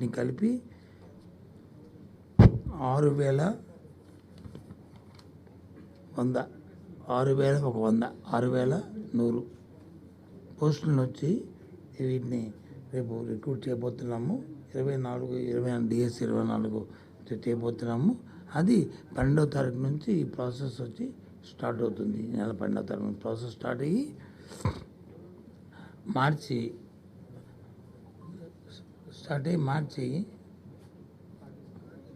వీటిని కలిపి ఆరు వేల వంద. ఆరు వేల ఒక వంద. ఆరు వేల నూరు. పోస్టులను వచ్చి వీటిని రేపు రిక్రూట్ చేయబోతున్నాము. ఇరవై నాలుగు ఇరవై డిఎస్ ఇరవై నాలుగు చేయబోతున్నాము. అది పన్నెండవ తారీఖు నుంచి ఈ ప్రాసెస్ వచ్చి స్టార్ట్ అవుతుంది. నెల పన్నెండవ తారీఖు ప్రాసెస్ స్టార్ట్ అయ్యి మార్చి స్టార్ట్ మార్చి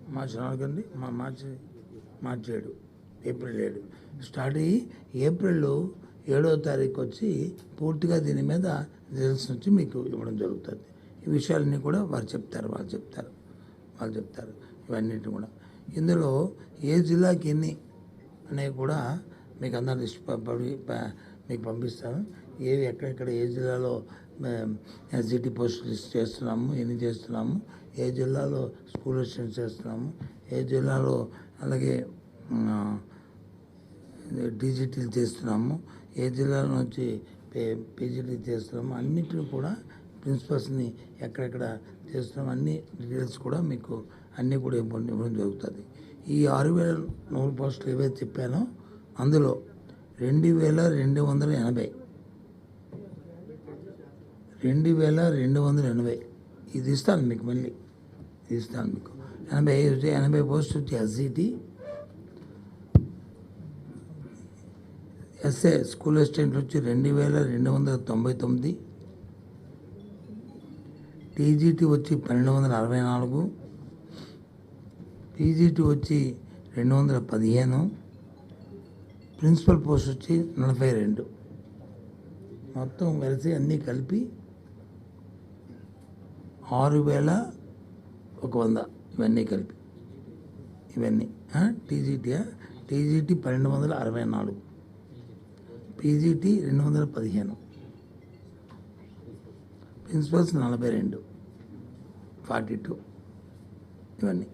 మార్చి నాలుగండి మా మార్చి మార్చి ఏడు ఏప్రిల్ ఏడు. స్టార్ట్ అయ్యి ఏప్రిల్ ఏడో తారీఖు వచ్చి పూర్తిగా దీని మీద రిజల్ట్స్ నుంచి మీకు ఇవ్వడం జరుగుతుంది. ఈ విషయాలన్నీ కూడా వారు చెప్తారు వాళ్ళు చెప్తారు వాళ్ళు చెప్తారు. ఇవన్నిటి కూడా. ఇందులో ఏ జిల్లాకి ఎన్ని అనేవి కూడా మీకు అందరు లిస్ట్ మీకు పంపిస్తాను. ఏవి ఎక్కడెక్కడ ఏ జిల్లాలో ఎస్జిటి పోస్టులు చేస్తున్నాము ఎన్ని చేస్తున్నాము ఏ జిల్లాలో స్కూల్ అసిస్టెంట్ చేస్తున్నాము ఏ జిల్లాలో అలాగే డిజిటల్ చేస్తున్నాము ఏ జిల్లాల నుంచి పే పీజీటీ చేస్తున్నాము అన్నిటిని కూడా ప్రిన్సిపల్స్ని ఎక్కడెక్కడ చేస్తున్నాము అన్ని డీటెయిల్స్ కూడా మీకు అన్నీ కూడా ఇవ్వడం ఇవ్వడం జరుగుతుంది. ఈ ఆరు వేల నూరు పోస్టులు ఏవైతే చెప్పానో అందులో రెండు వేల రెండు వందల ఎనభై రెండు వేల రెండు వందల ఎనభై. ఇది ఇస్తాను మీకు మళ్ళీ. ఇది ఇస్తాను మీకు. ఎనభై ఐదు ఎనభై పోస్ట్ వచ్చి ఎస్జిటి ఎస్ఏ స్కూల్ అసిస్టెంట్ వచ్చి రెండు వేల రెండు వందల తొంభై తొమ్మిది. టీజీటీ వచ్చి పన్నెండు వందల అరవై నాలుగు. పీజీటీ వచ్చి రెండు వందల పదిహేను. ప్రిన్సిపల్ పోస్ట్ వచ్చి నలభై రెండు. మొత్తం కలిసి అన్నీ కలిపి ఆరు వేల ఒక వంద ఇవన్నీ కలిపి. ఇవన్నీ టీజీటీ టీజీటీ పన్నెండు వందల అరవై నాలుగు. పీజీటీ రెండు వందల పదిహేను. ప్రిన్సిపల్స్ నలభై రెండు. Forty two. ఇవన్నీ.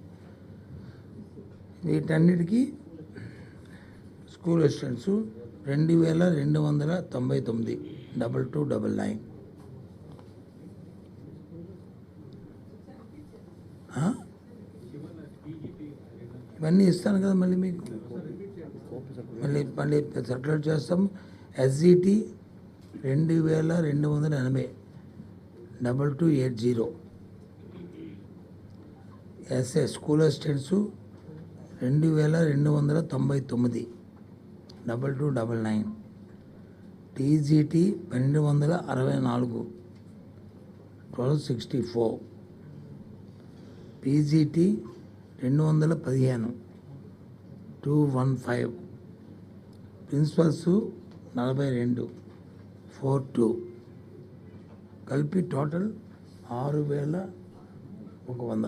వీటన్నిటికీ స్కూల్ అసిస్టెంట్స్ రెండు వేల రెండు వందల తొంభై తొమ్మిది. Double two double nine. ఇవన్నీ ఇస్తాను కదా మళ్ళీ మీకు. మళ్ళీ మళ్ళీ సర్క్యులేట్ చేస్తాం ఎస్జిటి రెండు వేల రెండు వందల ఎనభై. Double two eight zero. SA school assistants రెండు వేల రెండు వందల తొంభై తొమ్మిది. Double two double nine. TGT పన్నెండు వందల అరవై నాలుగు. Twelve sixty four. పీజీటీ రెండు వందల పదిహేను. టూ వన్ ఫైవ్ ప్రిన్సిపల్స్ నలభై రెండు. ఫోర్ టూ కలిపి టోటల్ ఆరు వేల ఒక వంద.